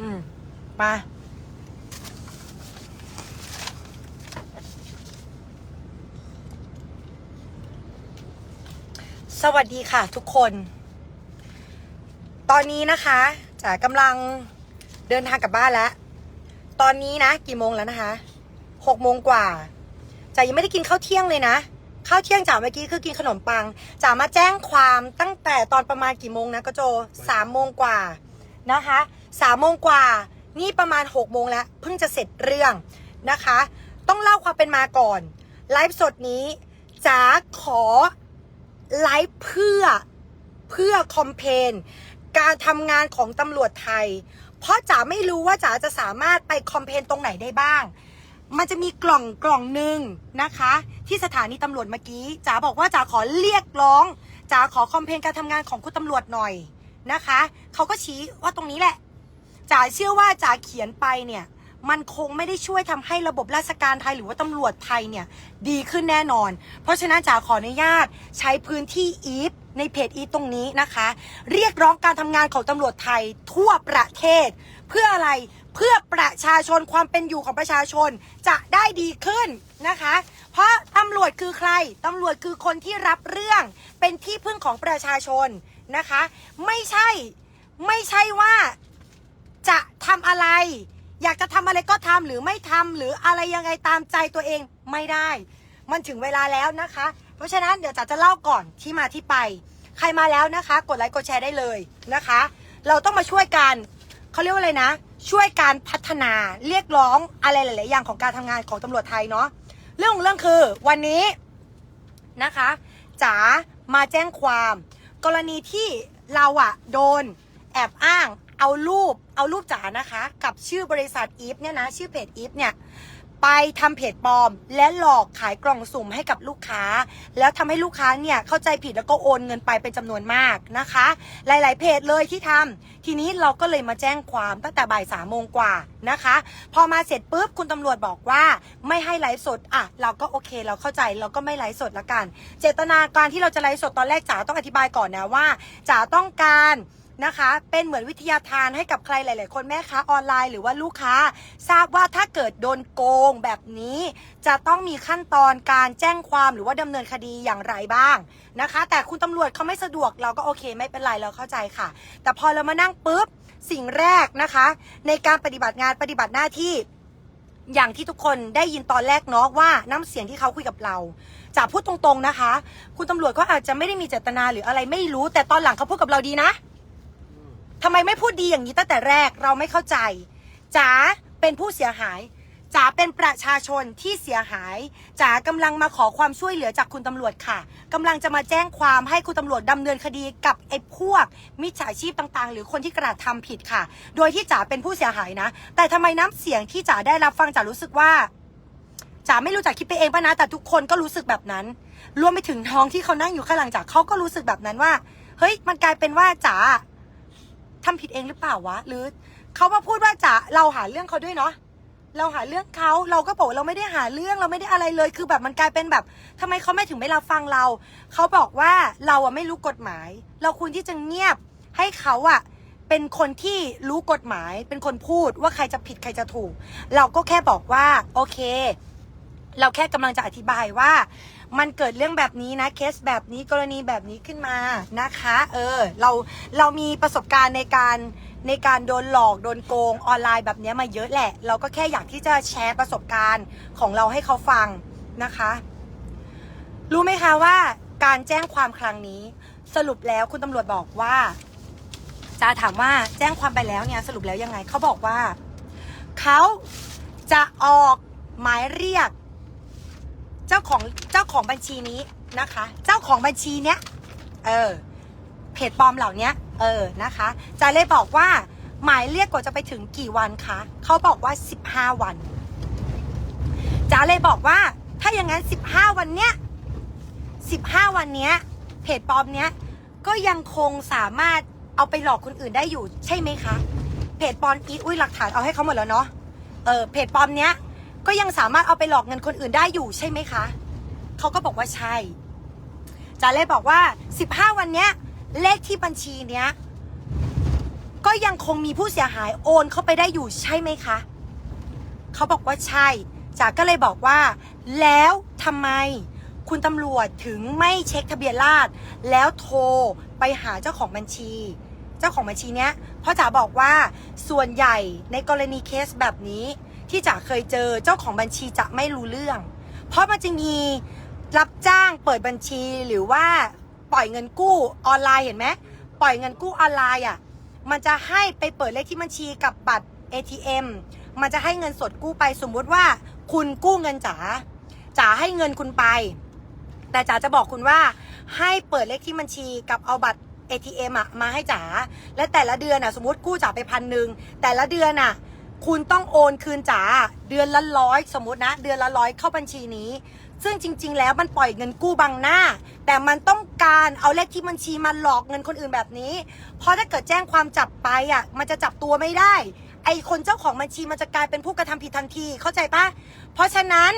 อืมมาสวัสดีค่ะทุกคน ตอนนี้นะคะจ๋ากำลังเดินทางกลับบ้านแล้ว ตอนนี้นะ กี่โมงแล้วนะคะหกโมงกว่าจ๋ายังไม่ได้กินข้าวเที่ยงเลยนะ ข้าวเที่ยงจ๋าเมื่อกี้คือกินขนมปังจ๋ามาแจ้งความตั้งแต่ตอนประมาณกี่โมงนะกระโจสามโมงกว่านะคะ สามโมงกว่า นี่ประมาณหกโมงแล้ว เพิ่งจะเสร็จเรื่องนะคะ ต้องเล่าความเป็นมาก่อน ไลฟ์สดนี้จ๋าขอไลฟ์เพื่อเพื่อคอมเพนการทำงานของตำรวจไทย เพราะจ๋าไม่รู้ว่าจ๋าจะสามารถไปคอมเพนตรงไหนได้บ้าง มันจะมีกล่องกล่องหนึ่งนะคะ ที่สถานีตำรวจเมื่อกี้จ๋าบอกว่าจ๋าขอเรียกร้องจ๋าขอคอมเพนการทำงานของคุณตำรวจหน่อยนะคะ เขาก็ชี้ว่าตรงนี้แหละ จ๋าเชื่อว่าจ๋าเขียนไปเนี่ย มันคงไม่ได้ช่วยทำให้ระบบราชการไทยหรือว่าตำรวจไทยเนี่ย ดีขึ้นแน่นอน เพราะฉะนั้นจ๋าขออนุญาตใช้พื้นที่อีฟในเพจอีฟตรงนี้นะคะ เรียกร้องการทำงานของตำรวจไทยทั่วประเทศ เพื่ออะไรเพื่อประชาชนความเป็นอยู่ของประชาชนจะได้ดีขึ้นนะคะ เพราะตำรวจคือใคร ตำรวจคือคนที่รับเรื่องเป็นที่พึ่งของประชาชนนะคะ ไม่ใช่ไม่ใช่ว่า จะทำอะไร อยากจะทำอะไรก็ทำหรือไม่ทำหรืออะไรยังไงตามใจตัวเองไม่ได้ มันถึงเวลาแล้วนะคะ เพราะฉะนั้นเดี๋ยวจ๋าจะเล่าก่อนที่มาที่ไป ใครมาแล้วนะคะ กดไลค์กดแชร์ได้เลยนะคะ เราต้องมาช่วยกันเขาเรียกว่าอะไรนะ ช่วยการพัฒนาเรียกร้องอะไรหลาย ๆ อย่างของการทำงานของตำรวจไทยเนาะเรื่องของเรื่องคือวันนี้นะคะจ๋ามาแจ้งความ กรณีที่เราอะโดนแอบอ้างเอารูป เอารูปจ๋านะคะ กับชื่อบริษัทอีฟเนี่ยนะชื่อเพจอีฟเนี่ยไปทำเพจปลอม และหลอกขายกล่องสุ่มให้กับลูกค้า แล้วทำให้ลูกค้าเนี่ยเข้าใจผิดแล้วก็โอนเงินไปเป็นจำนวนมากนะคะ หลาย ๆ เพจเลยที่ทำทีนี้เราก็เลยมาแจ้งความตั้งแต่บ่ายสามโมงกว่านะคะ พอมาเสร็จปุ๊บคุณตำรวจบอกว่าไม่ให้ไลฟ์สดอะเราก็โอเคเราเข้าใจเราก็ไม่ไลฟ์สดละกัน เจตนาการที่เราจะไลฟ์สดตอนแรกจ๋าต้องอธิบายก่อนนะว่าจ๋าต้องการ นะคะ เป็นเหมือนวิทยาทานให้กับใครหลาย ๆ คนแม่ค้าออนไลน์หรือว่าลูกค้า ทราบว่าถ้าเกิดโดนโกงแบบนี้ จะต้องมีขั้นตอนการแจ้งความหรือว่าดำเนินคดีอย่างไรบ้างนะคะ แต่คุณตำรวจเขาไม่สะดวกเราก็โอเค ไม่เป็นไรเราเข้าใจค่ะ แต่พอเรามานั่งปุ๊บสิ่งแรกนะคะ ในการปฏิบัติงานปฏิบัติหน้าที่อย่างที่ทุกคนได้ยินตอนแรกเนาะว่าน้ำเสียงที่เขาคุยกับเราจะพูดตรงๆนะคะ คุณตำรวจก็อาจจะไม่ได้มีเจตนาหรืออะไรไม่รู้ แต่ตอนหลังเขาพูดกับเราดีนะ ทำไมไม่พูดดีอย่างนี้ตั้งแต่แรกเราไม่เข้าใจจ๋าเป็นผู้เสียหายจ๋าเป็นประชาชนที่เสียหายจ๋ากำลังมาขอความช่วยเหลือจากคุณตำรวจค่ะกำลังจะมาแจ้งความให้คุณตำรวจดำเนินคดีกับไอ้พวก มิจฉาชีพต่างๆ หรือคนที่กระทำผิดค่ะ โดยที่จ๋าเป็นผู้เสียหายนะ แต่ทำไมน้ำเสียงที่จ๋าได้รับฟังจ๋ารู้สึกว่าจ๋าไม่รู้จักคิดไปเองป่ะนะแต่ทุกคนก็รู้สึกแบบนั้น รวมไปถึงน้องที่เขานั่งอยู่ข้างหลังจ๋าเขาก็รู้สึกแบบนั้นว่า เฮ้ยมันกลายเป็นว่าจ๋า ทำผิดเองหรือเปล่าวะหรือเขามาพูดว่าจ๋าเราหาเรื่องเขาด้วยเนาะเราหาเรื่องเขาเราก็บอกเราไม่ได้หาเรื่องเราไม่ได้อะไรเลย คือแบบมันกลายเป็นแบบทำไมเขาไม่ถึงไม่รับฟังเรา เขาบอกว่าเราอะไม่รู้กฎหมาย เราควรที่จะเงียบให้เขาอะเป็นคนที่รู้กฎหมาย เป็นคนพูดว่าใครจะผิดใครจะถูก เราก็แค่บอกว่า โอเค เราแค่กำลังจะอธิบายว่า มันเกิดเรื่องแบบนี้นะเคสแบบนี้กรณีแบบนี้ขึ้นมานะคะ เออ เราเรามีประสบการณ์ในการในการโดนหลอกโดนโกงออนไลน์แบบนี้มาเยอะแหละ เราก็แค่อยากที่จะแชร์ประสบการณ์ของเราให้เขาฟังนะคะ รู้ไหมคะว่าการแจ้งความครั้งนี้ สรุปแล้วคุณตำรวจบอกว่าจะถามว่าแจ้งความไปแล้วเนี่ยสรุปแล้วยังไงเขาบอกว่าเขาจะออกหมายเรียก เจ้าของเจ้าของบัญชีนี้นะคะ เจ้าของบัญชีเนี้ยเออเพจปลอมเหล่านี้เออนะคะจะเลยบอกว่าหมายเรียกกว่าจะไปถึงกี่วันคะเขาบอกว่า 15 วันจ๋าเลยบอกว่าถ้าอย่างนั้น 15 วันเนี้ย15 วันเนี้ยเพจปลอมเนี้ยก็ยังคงสามารถเอาไปหลอกคนอื่นได้อยู่ใช่ไหมคะ เพจปลอมอีทอุ้ยหลักฐานเอาให้เขาหมดแล้วเนาะเออเพจปลอมเนี้ย ก็ยังสามารถเอาไปหลอกเงินคนอื่นได้อยู่ใช่ไหมคะ เขาก็บอกว่าใช่จ๋าเลยบอกว่า 15 วันเนี้ย เลขที่บัญชีเนี้ย ก็ยังคงมีผู้เสียหายโอนเข้าไปได้อยู่ใช่ไหมคะ เขาบอกว่าใช่จ๋าก็เลยบอกว่า แล้วทำไมคุณตำรวจถึงไม่เช็คทะเบียนราษฎร์แล้วโทรไปหาเจ้าของบัญชี เจ้าของบัญชีเนี้ยเพราะจ๋าบอกว่าส่วนใหญ่ในกรณีเคสแบบนี้ ที่จ๋าเคยเจอเจ้าของบัญชีจะไม่รู้เรื่อง เพราะมันจะมีรับจ้างเปิดบัญชีหรือว่าปล่อยเงินกู้ออนไลน์เห็นไหมปล่อยเงินกู้ออนไลน์อะมันจะให้ไปเปิดเลขที่บัญชีกับบัตร ATM มันจะให้เงินสดกู้ไปสมมุติว่า คุณกู้เงินจ๋าจ๋าให้เงินคุณไป แต่จ๋าจะบอกคุณว่า ให้เปิดเลขที่บัญชีกับเอาบัตร ATM อะมาให้จ๋าและแต่ละเดือนอะสมมติกู้จ๋าไปพันหนึ่งแต่ละเดือนอะ คุณต้องโอนคืนจ๋าเดือนละร้อยสมมตินะ เดือนละร้อยเข้าบัญชีนี้ ซึ่งจริง ๆ แล้วมันปล่อยเงินกู้บังหน้า แต่มันต้องการเอาเลขที่บัญชีมาหลอกเงินคนอื่นแบบนี้ เพราะถ้าเกิดแจ้งความจับไปอะ มันจะจับตัวไม่ได้ ไอคนเจ้าของบัญชีมันจะกลายเป็นผู้กระทำผิดทันทีเข้าใจปะเพราะฉะนั้น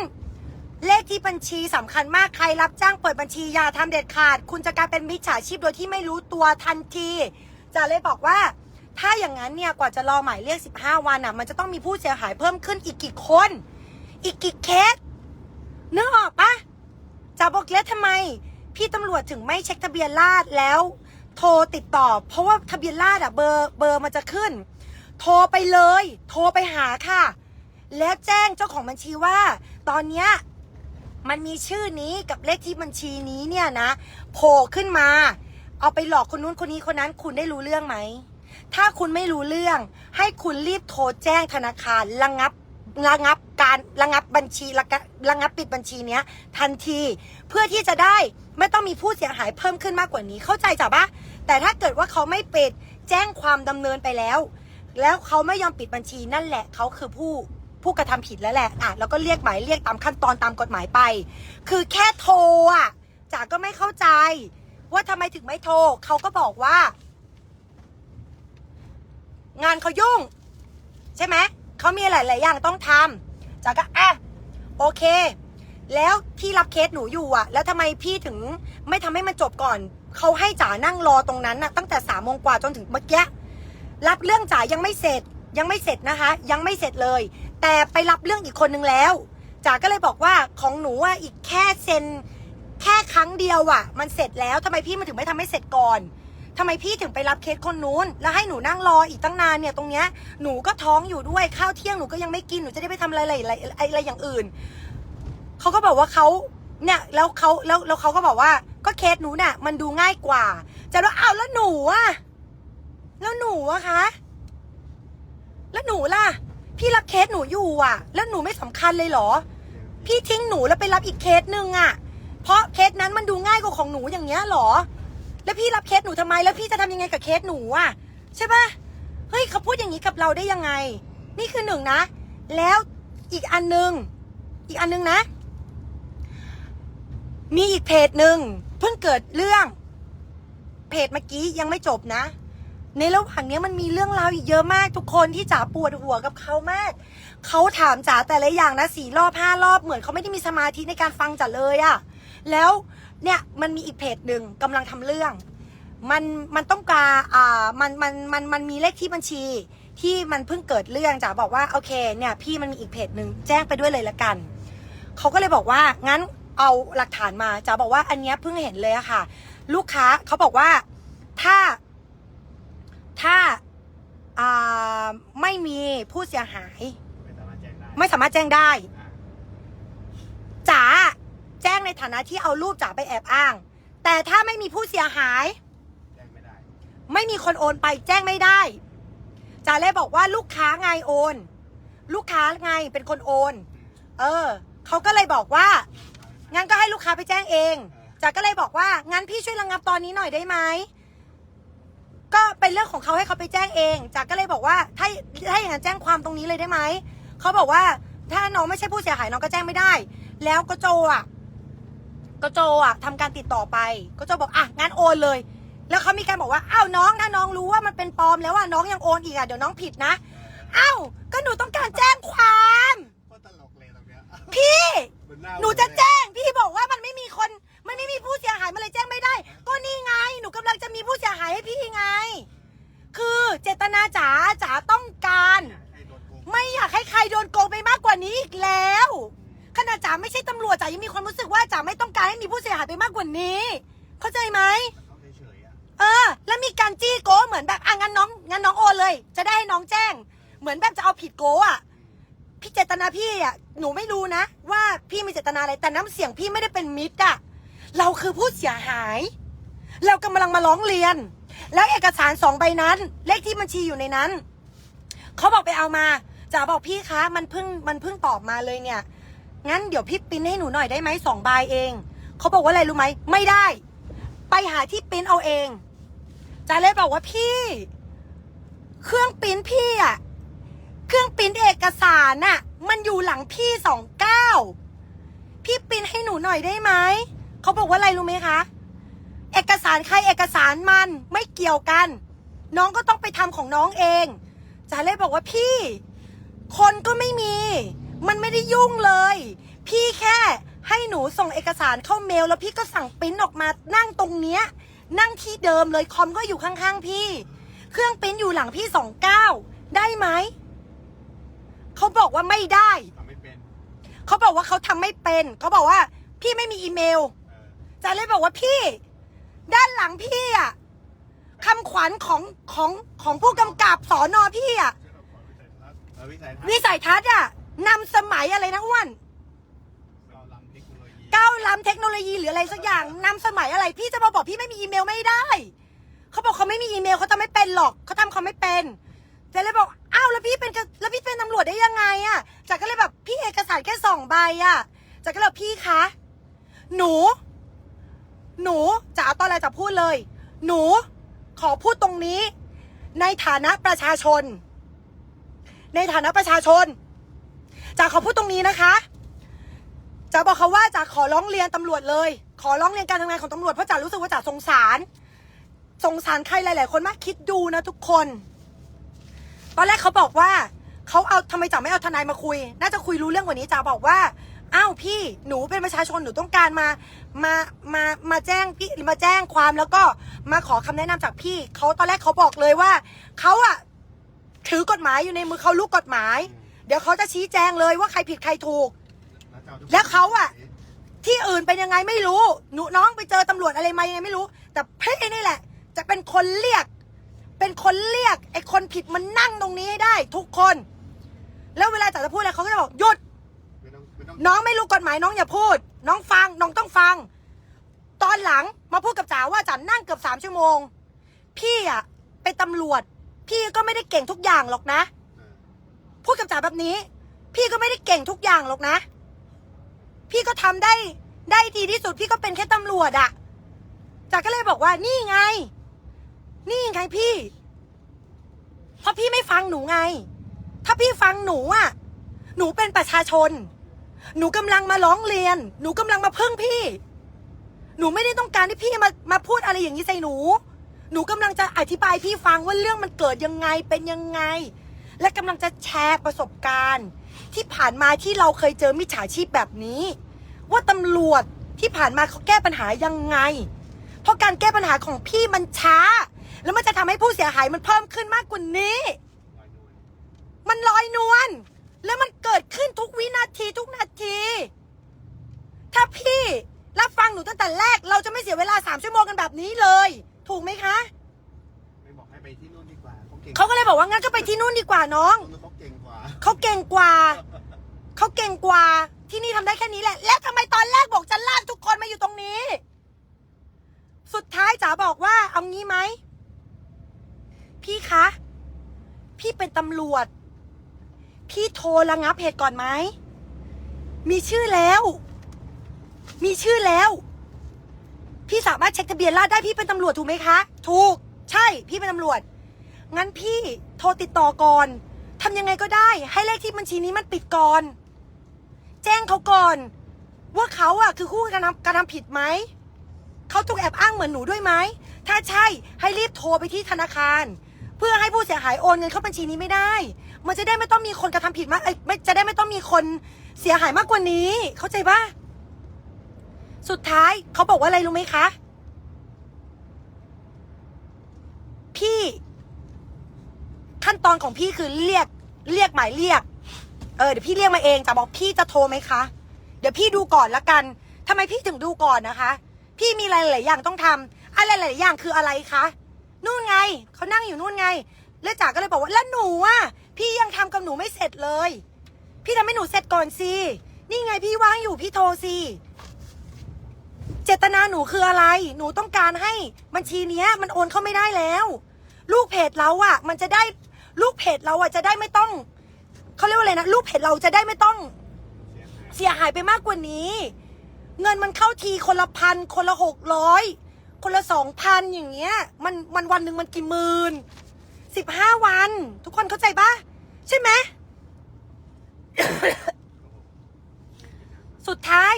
เลขที่บัญชีสำคัญมากใครรับจ้างเปิดบัญชีอย่าทำเด็ดขาด คุณจะกลายเป็นมิจฉาชีพโดยที่ไม่รู้ตัวทันทีจะเลยบอกว่า ถ้าอย่างนั้นเนี่ยกว่าจะรอหมายเรียก 15 วันอะ มันจะต้องมีผู้เสียหายเพิ่มขึ้นอีกกี่คน อีกกี่เคสนึกออกปะจะบอกแล้วทำไม พี่ตำรวจถึงไม่เช็คทะเบียนราษแล้ว โทรติดต่อ เพราะว่าทะเบียนราษอะเบอร์เบอร์มันจะขึ้น โทรไปเลย โทรไปหาค่ะ แล้วแจ้งเจ้าของบัญชีว่า ตอนเนี้ยมันมีชื่อนี้กับเลขที่บัญชีนี้เนี่ยนะโผล่ขึ้นมา เอาไปหลอกคนนู้นคนนี้คนนั้นคุณได้รู้เรื่องไหม ถ้าคุณไม่รู้เรื่อง ให้คุณรีบโทรแจ้งธนาคารระงับระงับการระงับบัญชีระงับระงับปิดบัญชีเนี้ย ทันทีเพื่อที่จะได้ไม่ต้องมีผู้เสียหายเพิ่มขึ้นมากกว่านี้เข้าใจจ้ะปะแต่ถ้าเกิดว่าเขาไม่ปิดแจ้งความดำเนินไปแล้ว แล้วเขาไม่ยอมปิดบัญชีนั่นแหละเขาคือผู้ผู้กระทำผิดแล้วแหละอะแล้วก็เรียกหมายเรียกตามขั้นตอนตามกฎหมายไป คือแค่โทรอะจ๋าก็ไม่เข้าใจ ว่าทำไมถึงไม่โทรเขาก็บอกว่า งานเขายุ่ง ใช่ไหมเขามีหลาย ๆ อย่างต้องทำจ๋าก็อะโอเค แล้วพี่รับเคสหนูอยู่อะแล้วทำไมพี่ถึงไม่ทำให้มันจบก่อนเขาให้จ๋านั่งรอตรงนั้นน่ะตั้งแต่สามโมงกว่าจนถึงเมื่อกี้รับเรื่องจ๋ายังไม่เสร็จยังไม่เสร็จนะคะ ยังไม่เสร็จเลย แต่ไปรับเรื่องอีกคนนึงแล้วจ๋าก็เลยบอกว่าของหนูอะอีกแค่เซ็นแค่ครั้งเดียวอะ มันเสร็จแล้วทำไมพี่มันถึงไม่ทำให้เสร็จก่อน ทำไมพี่ถึงไปรับเคสคนนู้น แล้วให้หนูนั่งรออีกตั้งนานเนี่ยตรงเนี้ยหนูก็ท้องอยู่ด้วยข้าวเที่ยงหนูก็ยังไม่กินหนูจะได้ไปทำอะไรอะไรอะไรอะไรอย่างอื่นเขาก็บอกว่าเขาเนี่ยแล้วเขาแล้วแล้วเขาก็บอกว่า ก็เคสหนูน่ะ มันดูง่ายกว่า จะแล้วอ้าวแล้วหนูอะแล้วหนูอะคะ แล้วหนูล่ะ พี่รับเคสหนูอยู่อะแล้วหนูไม่สำคัญเลยเหรอ พี่ทิ้งหนูแล้วไปรับอีกเคสหนึ่งอะเพราะเคสนั้นมันดูง่ายกว่าของหนูอย่างเงี้ยหรอ แล้วพี่รับเคสหนูทำไม แล้วพี่จะทำยังไงกับเคสหนูอะใช่ปะเฮ้ยเขาพูดอย่างนี้กับเราได้ยังไง นี่คือหนึ่งนะ แล้วอีกอันหนึ่งอีกอันหนึ่งนะ มีอีกเพจหนึ่งเพิ่งเกิดเรื่อง เพจเมื่อกี้ยังไม่จบนะ ในระหว่างนี้มันมีเรื่องราวอีกเยอะมากทุกคนที่จ๋าปวดหัวกับเขามากเขาถามจ๋าแต่ละอย่างนะสี่รอบห้ารอบเหมือนเขาไม่ได้มีสมาธิในการฟังจ๋าเลยอะแล้ว เนี่ยมันมีอีกเพจหนึ่งกำลังทำเรื่อง มันมันต้องการอ่ามันมันมันมันมีเลขที่บัญชีที่มันเพิ่งเกิดเรื่องจ๋าบอกว่าโอเคเนี่ยพี่มันมีอีกเพจหนึ่งแจ้งไปด้วยเลยละกันเขาก็เลยบอกว่างั้นเอาหลักฐานมาจ๋าบอกว่าอันเนี้ยเพิ่งเห็นเลยอะค่ะ ลูกค้าเขาบอกว่าถ้าถ้าอ่าไม่มีผู้เสียหาย ไม่สามารถแจ้งได้ ไม่สามารถแจ้งได้ อ่า จ๋าแจ้งในฐานะที่เอารูปจ๋าไปแอบอ้าง แต่ถ้าไม่มีผู้เสียหาย แจ้งไม่ได้ ไม่มีคนโอนไปแจ้งไม่ได้จ๋าเลยบอกว่าลูกค้าไงโอน ลูกค้าไงเป็นคนโอน เออเขาก็เลยบอกว่า งั้นก็ให้ลูกค้าไปแจ้งเองจ๋าก็เลยบอกว่า งั้นพี่ช่วยระงับตอนนี้หน่อยได้ไหมก็เป็นเรื่องของเขาให้เขาไปแจ้งเองจ๋าก็เลยบอกว่า ถ้าถ้าอย่างนั้นแจ้งความตรงนี้เลยได้ไหมเขาบอกว่าถ้าน้องไม่ใช่ผู้เสียหายน้องก็แจ้งไม่ได้ แล้วก็โจอะ ก็โจอะทำการติดต่อไปก็โจบอกอะงั้นโอนเลย แล้วเขามีการบอกว่าอ้าวน้องถ้าน้องรู้ว่ามันเป็นปลอมแล้วอะน้องยังโอนอีกอะเดี๋ยวน้องผิดนะอ้าวก็หนูต้องการแจ้งความ ก็ตลกเลยตรงเนี้ยพี่ เหมือน้าหนูจะแจ้ง ร้องเรียน แล้วเอกสารสองใบนั้น เลขที่บัญชีอยู่ในนั้นเขาบอกไปเอามาจ๋าบอกพี่คะมันเพิ่งมันเพิ่งตอบมาเลยเนี่ย งั้นเดี๋ยวพี่ปริ้นให้หนูหน่อยได้ไหมสองใบเองเขาบอกว่าอะไรรู้ไหมไม่ได้ ไปหาที่ปริ้นเอาเองจ๋าเลยบอกว่าพี่ เครื่องปริ้นพี่อะเครื่องปริ้นเอกสารน่ะ มันอยู่หลังพี่สองเก้าพี่ปริ้นให้หนูหน่อยได้ไหมเขาบอกว่าอะไรรู้ไหมคะ เอกสารใครเอกสารมันไม่เกี่ยวกัน น้องก็ต้องไปทำของน้องเองจ๋าเลยบอกว่าพี่ คนก็ไม่มี มันไม่ได้ยุ่งเลย พี่แค่ให้หนูส่งเอกสารเข้าเมล แล้วพี่ก็สั่งปริ้นออกมานั่งตรงเนี้ย นั่งที่เดิมเลยคอมก็อยู่ข้างๆพี่ เครื่องปริ้นอยู่หลังพี่สองเก้าได้ไหมเขาบอกว่าไม่ได้ทำไม่เป็นเขาบอกว่าเขาทำไม่เป็นเขาบอกว่า พี่ไม่มีอีเมลเออจาเลยบอกว่าพี่ ด้านหลังพี่อะคำขวัญของของของผู้กำกับสอนอพี่อะเออวิสัยทัศน์วิสัยทัศน์อะนำสมัยอะไรนะอ้วนเราล้ำเทคโนโลยีก้าวล้ำเทคโนโลยีหรืออะไรสักอย่างนำสมัยอะไร พี่จะมาบอกพี่ไม่มีอีเมลไม่ได้ เขาบอกเขาไม่มีอีเมลเขาทำไม่เป็นหรอกเขาทำเขาไม่เป็นเจะเลยบอกอ้าวแล้วพี่เป็นกะแล้วพี่เป็นตำรวจได้ยังไงอะจากก็เลยแบบพี่เอกสารแค่สองใบอะจากก็เลยบอกพี่คะหนู หนูจะเอาตอนอะไรจะพูดเลย หนูขอพูดตรงนี้ ในฐานะประชาชน ในฐานะประชาชนจะขอพูดตรงนี้นะคะจะบอกเขาว่าจะขอร้องเรียนตำรวจเลย ขอร้องเรียนการทำงานของตำรวจเพราะจ๋ารู้สึกว่าจ๋าสงสาร สงสารใครหลาย ๆ คนมากคิดดูนะทุกคน ตอนแรกเขาบอกว่าเขาเอาทำไมจ๋าไม่เอาทนายมาคุย น่าจะคุยรู้เรื่องกว่านี้จ๋าบอกว่า อ้าวพี่หนูเป็นประชาชนหนูต้องการมามามามาแจ้งพี่มาแจ้งความแล้วก็มาขอคำแนะนำจากพี่เขาตอนแรกเขาบอกเลยว่าเขาอะถือกฎหมายอยู่ในมือเขารู้กฎหมาย เดี๋ยวเขาจะชี้แจงเลยว่าใครผิดใครถูกจะอทุกแล้วเขาอะที่อื่นเป็นยังไงไม่รู้หนูน้องไปเจอตำรวจอะไรมายังไงไม่รู้ แต่พี่นี่แหละ จะเป็นคนเรียก เป็นคนเรียกไอ้คนผิดมันนั่งตรงนี้ให้ได้ ทุกคน แล้วเวลาจ๋าจะพูดอะไรเขาก็จะบอกหยุด น้องไม่รู้กฎหมายน้องอย่าพูด น้องฟังน้องต้องฟัง ตอนหลังมาพูดกับจ๋าว่าจ๋านั่งเกือบสามชั่วโมง พี่อะเป็นตำรวจ พี่ก็ไม่ได้เก่งทุกอย่างหรอกนะ พูดกับจ๋าแบบนี้ พี่ก็ไม่ได้เก่งทุกอย่างหรอกนะ พี่ก็ทำได้ได้ดีที่สุด พี่ก็เป็นแค่ตำรวจอะจ๋าก็เลยบอกว่านี่ไง นี่ไงพี่ เพราะพี่ไม่ฟังหนูไง ถ้าพี่ฟังหนูอะหนูเป็นประชาชน หนูกำลังมาร้องเรียน หนูกำลังมาพึ่งพี่ หนูไม่ได้ต้องการที่พี่มามาพูดอะไรอย่างนี้ใส่หนู หนูกำลังจะอธิบายพี่ฟังว่าเรื่องมันเกิดยังไงเป็นยังไง และกำลังจะแชร์ประสบการณ์ ที่ผ่านมาที่เราเคยเจอมิจฉาชีพแบบนี้ ว่าตำรวจที่ผ่านมาเขาแก้ปัญหายังไง เพราะการแก้ปัญหาของพี่มันช้า แล้วมันจะทำให้ผู้เสียหายมันเพิ่มขึ้นมากกว่านี้ มันลอยนวล แล้วมันเกิดขึ้นทุกวินาทีทุกนาที ถ้าพี่รับฟังหนูตั้งแต่แรก เราจะไม่เสียเวลาสามชั่วโมงกันแบบนี้เลย ถูกไหมคะไม่บอกให้ไปที่นู่นดีกว่าเขาเก่งเขาก็เลยบอกว่างั้นก็ไปที่นู่นดีกว่าน้องตรงนู้นเขาเก่งกว่าเขาเก่งกว่าเขาเก่งกว่า ที่นี่ทำได้แค่นี้แหละ แล้วทำไมตอนแรกบอกจะลากทุกคนมาอยู่ตรงนี้ สุดท้ายจ๋าบอกว่าเอางี้ไหมพี่คะ พี่เป็นตำรวจ พี่โทรระงับเหตุก่อนไหม มีชื่อแล้ว มีชื่อแล้ว พี่สามารถเช็คทะเบียนราษได้พี่เป็นตำรวจถูกไหมคะ ถูก ใช่ พี่เป็นตำรวจ งั้นพี่โทรติดต่อก่อนทำยังไงก็ได้ ให้เลขที่บัญชีนี้มันปิดก่อน แจ้งเขาก่อน ว่าเขาอะคือคู่กระทำกระทำผิดไหม เขาถูกแอบอ้างเหมือนหนูด้วยไหม ถ้าใช่ให้รีบโทรไปที่ธนาคาร เพื่อให้ผู้เสียหายโอนเงินเข้าบัญชีนี้ไม่ได้ มันจะได้ไม่ต้องมีคนกระทำผิดมากเอ้ยไม่จะได้ไม่ต้องมีคนเสียหายมากกว่านี้ เข้าใจปะสุดท้ายเขาบอกว่าอะไรรู้ไหมคะ พี่ขั้นตอนของพี่คือเรียกเรียกหมายเรียก เออเดี๋ยวพี่เรียกมาเองแต่บอกพี่จะโทรไหมคะ เดี๋ยวพี่ดูก่อนละกันทำไมพี่ถึงดูก่อนนะคะ พี่มีอะไรหลายอย่างต้องทำอะไรหลายอย่างคืออะไรคะ นู่นไงเขานั่งอยู่นู่นไงแล้วจ๋าก็เลยบอกว่าแล้วหนูอะพี่ยังทำกับหนูไม่เสร็จเลย พี่ทำให้หนูเสร็จก่อนสินี่ไงพี่ว่างอยู่พี่โทรสิเจตนาหนูคืออะไร หนูต้องการให้บัญชีเนี้ย มันโอนเข้าไม่ได้แล้ว ลูกเพจเราอะ มันจะได้ลูกเพจเราอะจะได้ไม่ต้องเขาเรียกว่าอะไรนะลูกเพจเราจะได้ไม่ต้อง เสียหายไปมากกว่านี้ เงินมันเข้าทีคนละพันคนละหกร้อย คนละสองพันอย่างเงี้ย มันมันวันหนึ่งมันกี่หมื่นสิบห้าวัน ทุกคนเข้าใจปะใช่ไหม สุดท้าย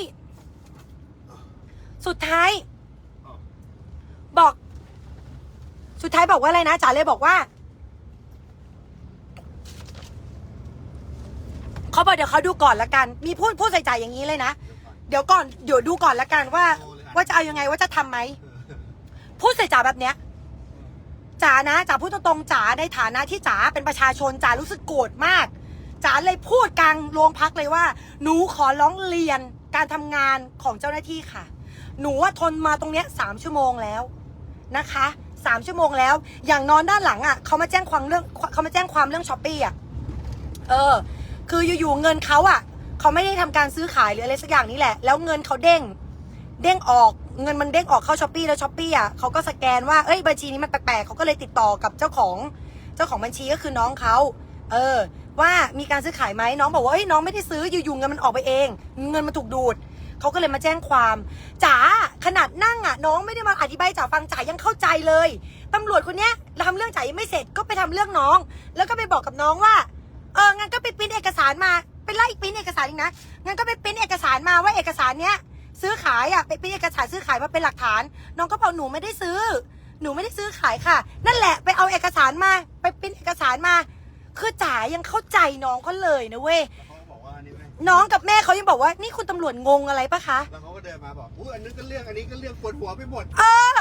สุดท้าย บอก สุดท้ายบอกว่าอะไรนะจ๋าเลยบอกว่าเขาบอกเดี๋ยวเขาดูก่อนละกัน มีพูดพูดใส่ใจอย่างนี้เลยนะ เดี๋ยวก่อนเดี๋ยวดูก่อนละกันว่า ว่าจะเอายังไงว่าจะทำไหม พูดใส่จ๋าแบบเนี้ยจ๋านะจ๋าพูดตรงๆจ๋าในฐานะที่จ๋าเป็นประชาชนจ๋ารู้สึกโกรธมากจ๋าเลยพูดกลางโรงพักเลยว่า หนูขอร้องเรียนการทำงานของเจ้าหน้าที่ค่ะ หนูว่าทนมาตรงเนี้ยสามชั่วโมงแล้วนะคะสามชั่วโมงแล้ว อย่างนอนด้านหลังอะเขามาแจ้งความเรื่องเขามาแจ้งความเรื่องช้อปปี้อะเออ คืออยู่ๆเงินเขาอะเขาไม่ได้ทำการซื้อขายหรืออะไรสักอย่างนี้แหละ แล้วเงินเขาเด้ง เด้งออกเงินมันเด้งออกเข้าช้อปปี้แล้วช้อปปี้อะเขาก็สแกนว่าเอ้ยบัญชีนี้มันแปลกๆเขาก็เลยติดต่อกับเจ้าของเจ้าของบัญชีก็คือน้องเขาเออ ว่ามีการซื้อขายไหมน้องบอกว่าเอ้ยน้องไม่ได้ซื้ออยู่ๆเงินมันออกไปเอง เงินมันถูกดูดเขาก็เลยมาแจ้งความจ๋าขนาดนั่งอะ น้องไม่ได้มาอธิบายให้จ๋าฟังจ๋ายังเข้าใจเลยตำรวจคนเนี้ยทำเรื่องจ๋ายังไม่เสร็จก็ไปทำเรื่องน้อง แล้วก็ไปบอกกับน้องว่าเอองั้นก็ไปปริ้นเอกสารมาไปไล่ปริ้นเอกสารอีกนะงั้นก็ไปปริ้นเอกสารมาว่าเอกสารเนี้ย ซื้อขายอะไปปริ้นเอกสารซื้อขายมาเป็นหลักฐาน น้องก็บอกหนูไม่ได้ซื้อ หนูไม่ได้ซื้อขายค่ะ นั่นแหละไปเอาเอกสารมา ไปปริ้นเอกสารมา คือจ๋ายังเข้าใจน้องเขาเลยนะเว้ยแล้วเขาก็บอกว่าอันนี้ไม่น้องกับแม่เขายังบอกว่านี่คุณตำรวจงงอะไรปะคะ แล้วเขาก็เดินมาบอกอุ้ยอันนี้ก็เรื่องอันนี้ก็เรื่องปวดหัวไปหมด เออ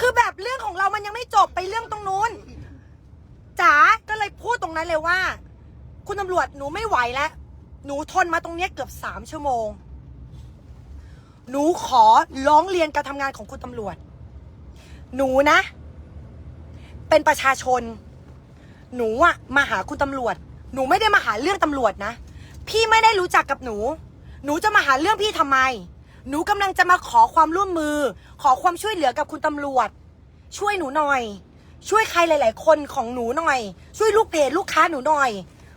คือแบบเรื่องของเรามันยังไม่จบไปเรื่องตรงนู้นจ๋าก็เลยพูดตรงนั้นเลยว่า คุณตำรวจหนูไม่ไหวแล้ว หนูทนมาตรงเนี้ยเกือบสามชั่วโมง หนูขอร้องเรียนการทำงานของคุณตำรวจ หนูนะ เป็นประชาชน หนูอะมาหาคุณตำรวจ หนูไม่ได้มาหาเรื่องตำรวจนะ พี่ไม่ได้รู้จักกับหนู หนูจะมาหาเรื่องพี่ทำไม หนูกำลังจะมาขอความร่วมมือ ขอความช่วยเหลือกับคุณตำรวจ ช่วยหนูหน่อย ช่วยใครหลาย ๆ คนของหนูหน่อย ช่วยลูกเพจลูกค้าหนูหน่อย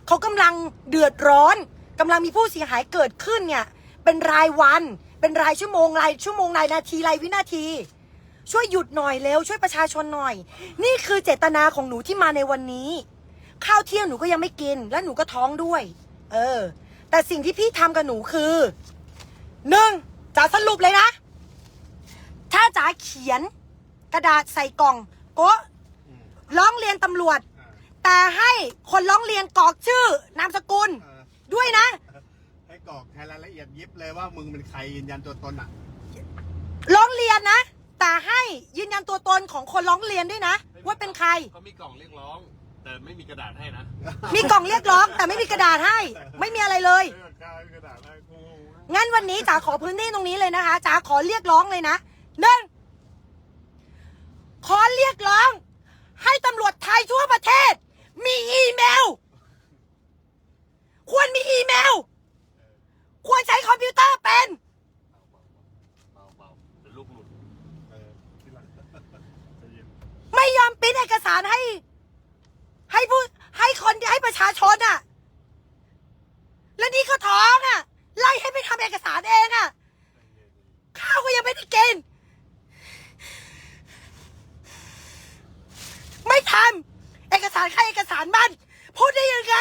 เขากำลังเดือดร้อนกำลังมีผู้เสียหายเกิดขึ้นเนี่ย เป็นรายวัน เป็นรายชั่วโมงรายชั่วโมงรายนาทีรายวินาที ช่วยหยุดหน่อยเร็วช่วยประชาชนหน่อย นี่คือเจตนาของหนูที่มาในวันนี้ ข้าวเที่ยงหนูก็ยังไม่กิน และหนูก็ท้องด้วย เออ แต่สิ่งที่พี่ทำกับหนูคือหนึ่งจ๋าสรุปเลยนะ ถ้าจ๋าเขียนกระดาษใส่กล่องโก็อืมร้องเรียนตำรวจอ่าแต่ให้คนร้องเรียนกรอกชื่อนามสกุลเออด้วยนะ ให้กรอกให้รายละเอียดยิบเลยว่ามึงเป็นใครยืนยันตัวตนอะร้องเรียนนะ แต่ให้ยืนยันตัวตนของคนร้องเรียนด้วยนะ ว่าเป็นใคร เขามีกล่องเรียกร้อง แต่ไม่มีกระดาษให้นะมีกล่องเรียกร้อง แต่ไม่มีกระดาษให้ ไม่มีอะไรเลย ไม่มีกระดาษให้กูงั้นวันนี้จ๋าขอพื้นที่ตรงนี้เลยนะคะจ๋าขอเรียกร้องเลยนะหนึ่งขอเรียกร้อง ให้ตำรวจไทยทั่วประเทศ มีอีเมล ควรมีอีเมล ควรใช้คอมพิวเตอร์เป็น เบาเบาเดี๋ยวลูกหลุดเออที่หลังใจเย็นไม่ยอมปริ้นเอกสารให้ ให้ผู้ให้คนให้ประชาชนอะแล้วนี่ก็ท้องอะไล่ให้ไปทำเอกสารเองอะข้าวก็ยังไม่ได้กิน ไม่ทำเอกสารใครเอกสารมันพูดได้ยังไง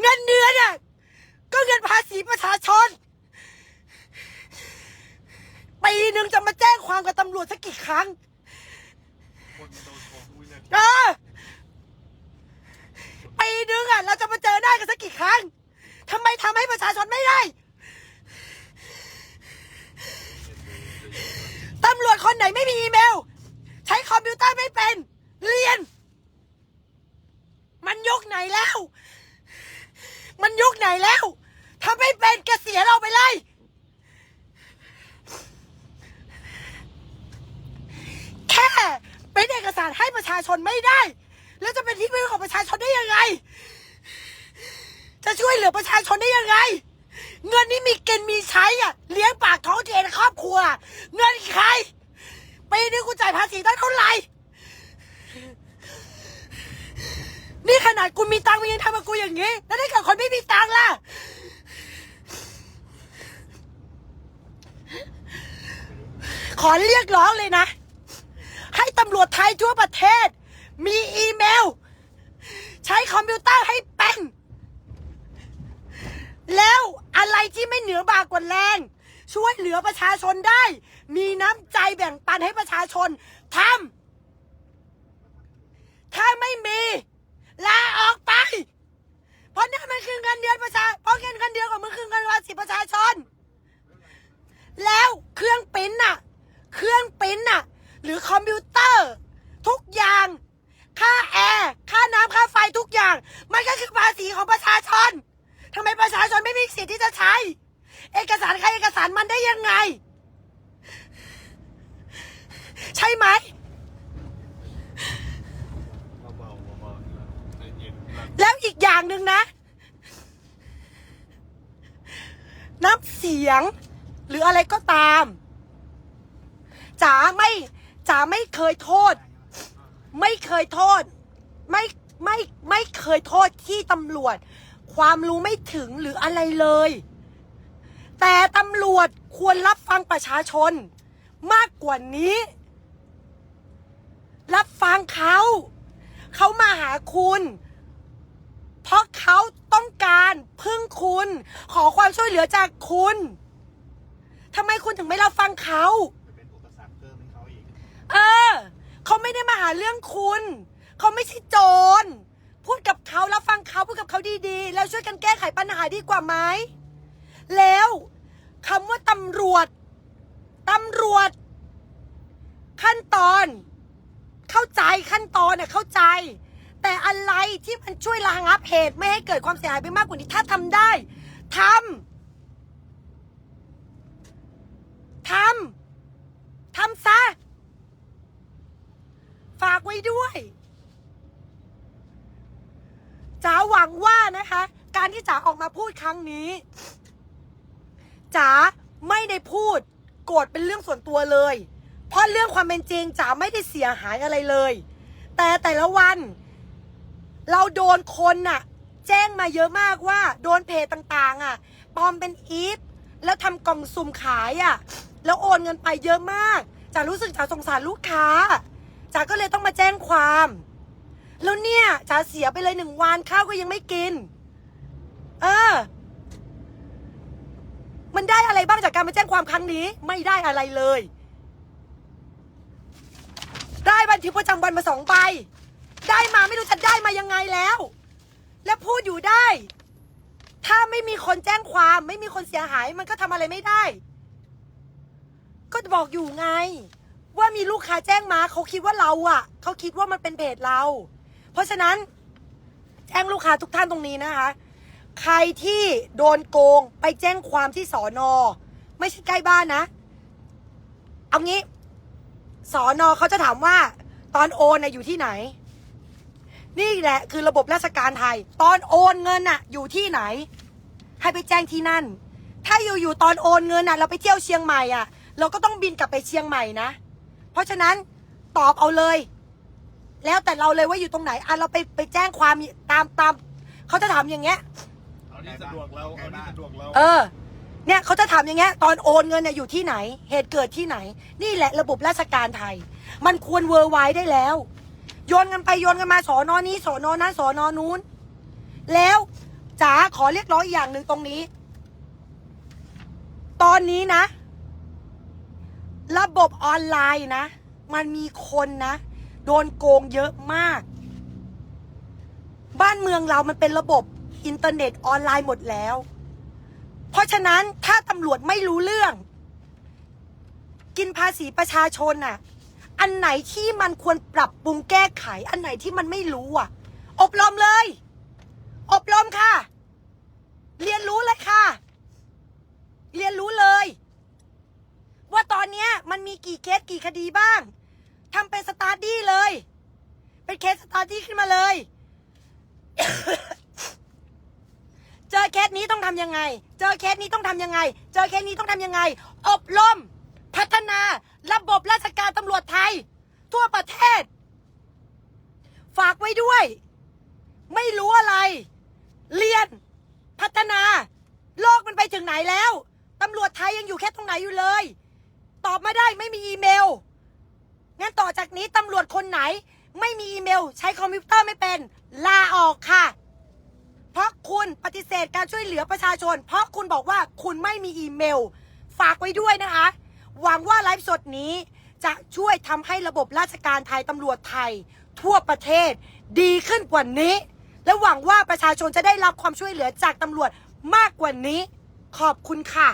เงินเดือนอะก็เงินภาษีประชาชนปีหนึ่งจะมาแจ้งความกับตำรวจสักกี่ครั้งคนมันโดนโกงทุกวินาทีเออปีหนึ่งอะ เราจะมาเจอหน้ากันสักกี่ครั้งทำไมทำให้ประชาชนไม่ได้ตำรวจคนไหนไม่มีอีเมล ใช้คอมพิวเตอร์ไม่เป็น เรียน มันยกไหนแล้ว มันยุกไหนแล้วถ้าไม่เป็นเกษียณเราไปเลย แค่เป็นเอกสารให้ประชาชนไม่ได้ แล้วจะเป็นที่พึ่งของประชาชนได้ยังไง จะช่วยเหลือประชาชนได้ยังไง เงินนี้มีกินมีใช้อะ เลี้ยงปากท้องตัวเองครอบครัว เงินใครปีนี้กูจ่ายภาษีตั้งเท่าไหร่ นี่ขนาดกูมีตังค์มึงยังทำกับกูอย่างนี้ แล้วถ้าเกิดคนไม่มีตังค์ล่ะ ขอเรียกร้องเลยนะ ให้ตำรวจไทยทั่วประเทศ มีอีเมล ใช้คอมพิวเตอร์ให้เป็น แล้วอะไรที่ไม่เหนือบากกว่าแรง ช่วยเหลือประชาชนได้ มีน้ำใจแบ่งปันให้ประชาชนทำถ้าไม่มี ลาออกไป เพราะนั่นมันคือเงินเดือนประชาเพราะเงินเงินเดือนของมึงคือเงินภาษีประชาชน แล้วเครื่องปริ้นน่ะ เครื่องปริ้นน่ะ หรือคอมพิวเตอร์ ทุกอย่าง ค่าแอร์ค่าน้ำค่าไฟทุกอย่าง มันก็คือภาษีของประชาชนทำไมประชาชนไม่มีสิทธิ์ที่จะใช้ เอกสารใครเอกสารมันได้ยังไง ใช่ไหม เบาๆเบาๆใจเย็นนะ แล้วอีกอย่างหนึ่งนะ น้ำเสียง หรืออะไรก็ตามจ๋าไม่จ๋าไม่เคยโทษ ไม่เคยโทษ ไม่ไม่ไม่เคยโทษที่ตำรวจ ความรู้ไม่ถึงหรืออะไรเลย แต่ตำรวจควรรับฟังประชาชน มากกว่านี้ รับฟังเขา เขามาหาคุณ เพราะเขาต้องการพึ่งคุณ ขอความช่วยเหลือจากคุณทำไมคุณถึงไม่รับฟังเขาจะเป็นอุปสรรคเพิ่มให้เขาอีกเออเขาไม่ได้มาหาเรื่องคุณ เขาไม่ใช่โจรพูดกับเขาแล้วฟังเขาพูดกับเขาดีๆ แล้วช่วยกันแก้ไขปัญหาดีกว่าไหมแล้วคำว่าตำรวจตำรวจ ขั้นตอน เข้าใจขั้นตอนเน่ยเข้าใจ แต่อะไรที่มันช่วยระงับเหตุไม่ให้เกิดความเสียหายไปมากกว่านี้ ถ้าทำได้ทำทำทำซะ ฝากไว้ด้วยจ๋าหวังว่านะคะ การที่จ๋าออกมาพูดครั้งนี้จ๋าไม่ได้พูดโกรธเป็นเรื่องส่วนตัวเลย เพราะเรื่องความเป็นจริงจ๋าไม่ได้เสียหายอะไรเลย แต่แต่ละวัน เราโดนคนน่ะ แจ้งมาเยอะมากว่าโดนเพจต่างๆ อะปลอมเป็นอีฟแล้วทำกล่องสุ่มขายอะ แล้วโอนเงินไปเยอะมากจ๋ารู้สึกจ๋าสงสารลูกค้าจ๋าก็เลยต้องมาแจ้งความ แล้วเนี่ยจ๋าเสียไปเลยหนึ่งวันข้าวก็ยังไม่กิน เออ มันได้อะไรบ้างจากการมาแจ้งความครั้งนี้ ไม่ได้อะไรเลย ได้บันทึกประจำวันมาสองใบ ได้มาไม่รู้จะได้มายังไงแล้ว แล้วพูดอยู่ได้ ถ้าไม่มีคนแจ้งความ ไม่มีคนเสียหาย มันก็ทำอะไรไม่ได้ ก็บอกอยู่ไง ว่ามีลูกค้าแจ้งมาเขาคิดว่าเราอะเขาคิดว่ามันเป็นเพจเรา เพราะฉะนั้น แจ้งลูกค้าทุกท่านตรงนี้นะคะ ใครที่โดนโกงไปแจ้งความที่สอนอไม่ใช่ใกล้บ้านนะ เอางี้สอนอเขาจะถามว่า ตอนโอนนะอยู่ที่ไหน นี่แหละคือระบบราชการไทย ตอนโอนเงินน่ะ อยู่ที่ไหน ให้ไปแจ้งที่นั่น ถ้าอยู่อยู่ตอนโอนเงินน่ะ เราไปเที่ยวเชียงใหม่อะ เราก็ต้องบินกลับไปเชียงใหม่นะ เพราะฉะนั้นตอบเอาเลย แล้วแต่เราเลยว่าอยู่ตรงไหนอะเราไปไปแจ้งความตามตามเขาจะถามอย่างเงี้ย เอาที่สะดวกเราเอาที่สะดวกเรา เออ เนี่ยเขาจะถามอย่างเงี้ยตอนโอนเงินเนี่ยอยู่ที่ไหน เหตุเกิดที่ไหน นี่แหละระบบราชการไทย มันควรเวอร์ไวได้แล้ว โยนกันไปโยนกันมาสอนอนี้สอนอนั้นสอนอนู้น แล้วจ๋าขอเรียกร้องอีกอย่างหนึ่งตรงนี้ ตอนนี้นะ ระบบออนไลน์นะ มันมีคนนะ โดนโกงเยอะมาก บ้านเมืองเรามันเป็นระบบอินเทอร์เน็ตออนไลน์หมดแล้ว เพราะฉะนั้นถ้าตำรวจไม่รู้เรื่อง กินภาษีประชาชนน่ะ อันไหนที่มันควรปรับปรุงแก้ไข อันไหนที่มันไม่รู้อะ อบรมเลย อบรมค่ะ เรียนรู้เลยค่ะ เรียนรู้เลย ว่าตอนเนี้ยมันมีกี่เคสกี่คดีบ้างทำเป็นสตาร์ดี้เลย เป็นเคสสตาร์ดี้ขึ้นมาเลย เจอเคสนี้ต้องทำยังไง เจอเคสนี้ต้องทำยังไง เจอเคสนี้ต้องทำยังไง อบรม พัฒนา ระบบราชการตำรวจไทย ทั่วประเทศ ฝากไว้ด้วย ไม่รู้อะไร เรียน พัฒนา โลกมันไปถึงไหนแล้วตำรวจไทยยังอยู่แค่ตรงไหนอยู่เลย ตอบมาได้ไม่มีอีเมล งั้นต่อจากนี้ตำรวจคนไหน ไม่มีอีเมล ใช้คอมพิวเตอร์ไม่เป็น ลาออกค่ะ เพราะคุณปฏิเสธการช่วยเหลือประชาชน เพราะคุณบอกว่าคุณไม่มีอีเมล ฝากไว้ด้วยนะคะ หวังว่าไลฟ์สดนี้จะช่วยทำให้ระบบราชการไทยตำรวจไทย ทั่วประเทศดีขึ้นกว่านี้ และหวังว่าประชาชนจะได้รับความช่วยเหลือจากตำรวจมากกว่านี้ ขอบคุณค่ะ